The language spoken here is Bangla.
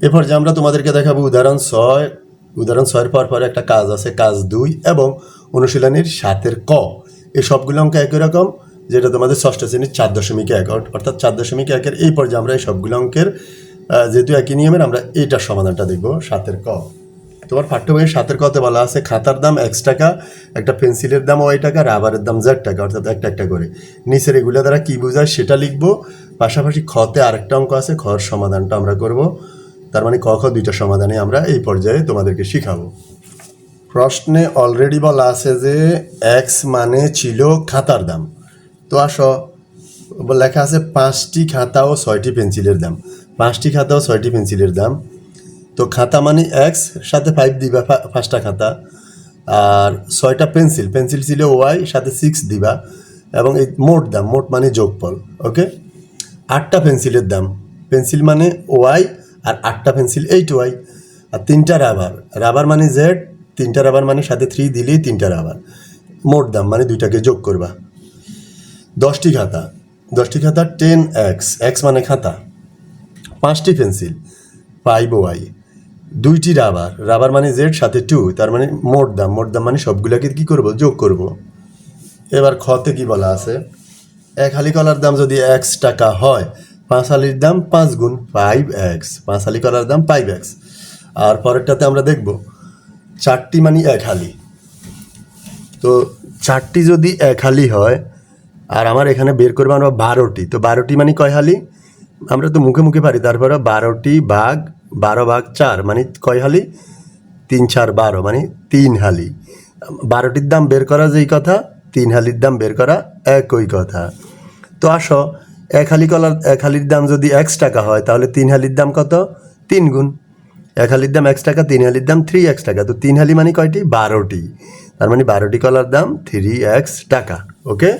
এরপর যে আমরা তোমাদেরকে দেখাবো উদাহরণ ছয়। উদাহরণ ছয়ের পর পর একটা কাজ আছে, কাজ দুই এবং অনুশীলনীর সাতের ক। এই সবগুলো অঙ্ক একই রকম, যেটা তোমাদের ষষ্ঠ শ্রেণির চার দশমিক এক। অর্থাৎ চার দশমিক একের এই পর্যায়ে আমরা এই সবগুলো অঙ্কের যেহেতু একই নিয়মের, আমরা এইটার সমাধানটা দেখব, সাতের ক। তোমার পাঠ্য বইয়ের সাতের কতে বলা আছে, খাতার দাম এক্স টাকা, একটা পেন্সিলের দাম ওয়াই টাকা, রাবারের দাম জেড টাকা, অর্থাৎ একটা একটা করে। নিচের এগুলো দ্বারা কী বোঝায় সেটা লিখব। পাশাপাশি খতে আরেকটা অঙ্ক আছে, খর সমাধানটা আমরা করব। তার মানে ক, খ দুইটা সমাধানে আমরা এই পর্যায়ে তোমাদেরকে শিখাবো। প্রশ্নে অলরেডি বলা আছে যে এক্স মানে ছিল খাতার দাম। তো আসো, লেখা আছে পাঁচটি খাতা ও ছয়টি পেন্সিলের দাম। পাঁচটি খাতা ও ছয়টি পেন্সিলের দাম। তো খাতা মানে এক্স সাথে ফাইভ দিবা পাঁচটা খাতা। আর ছয়টা পেন্সিল পেন্সিল ছিল ওয়াই সাথে সিক্স দিবা। এবং এই মোট দাম, মোট মানে যোগফল ওকে আটটা পেন্সিলের দাম। পেন্সিল মানে ওয়াই আর আটটা পেন্সিল এইট ওয়াই আর তিনটা রাবার রাবার মানে জেড তিনটা রাবার মানে সাথে থ্রি দিলেই তিনটা রাবার মোট দাম মানে দুইটাকে যোগ করবা। দশটি খাতা। দশটি খাতা টেন এক্স এক্স মানে খাতা। পাঁচটি পেন্সিল। ফাইভ ওয়াই দুইটি রাবার রাবার মানে জেড সাথে টু তার মানে মোট দাম। মোট দাম মানে সবগুলোকে কি করব? যোগ করব। এবার খতে কি বলা আছে? এক হালি কলার দাম যদি এক্স টাকা হয় পাঁচ হালির দাম পাঁচ গুণ ফাইভ এক্স পাঁচ হালি কলার দাম ফাইভ এক্স আর পরেরটাতে আমরা দেখব, চারটি মানে এক হালি। তো চারটি যদি এক হালি হয়, আর আমার এখানে বের করব আমরা বারোটি, তো বারোটি মানে কয় হালি? আমরা তো মুখে মুখে পারি, তারপরে বারোটি ভাগ, বারো ভাগ চার মানে কয় হালি? তিন চার বারো মানে তিন হালি। বারোটির দাম বের করা যেই কথা, তিন হালির দাম বের করা একই কথা। তো আসো এক হালি কলার, এক হালির দাম যদি এক্স টাকা হয়, তাহলে তিন হালির দাম কত? তিন গুণ। এক হালির দাম এক্স টাকা, তিন হালির দাম থ্রি এক্স টাকা। তো তিন হালি মানে কয়টি? বারোটি। তার মানে বারোটি কলার দাম থ্রি এক্স টাকা ওকে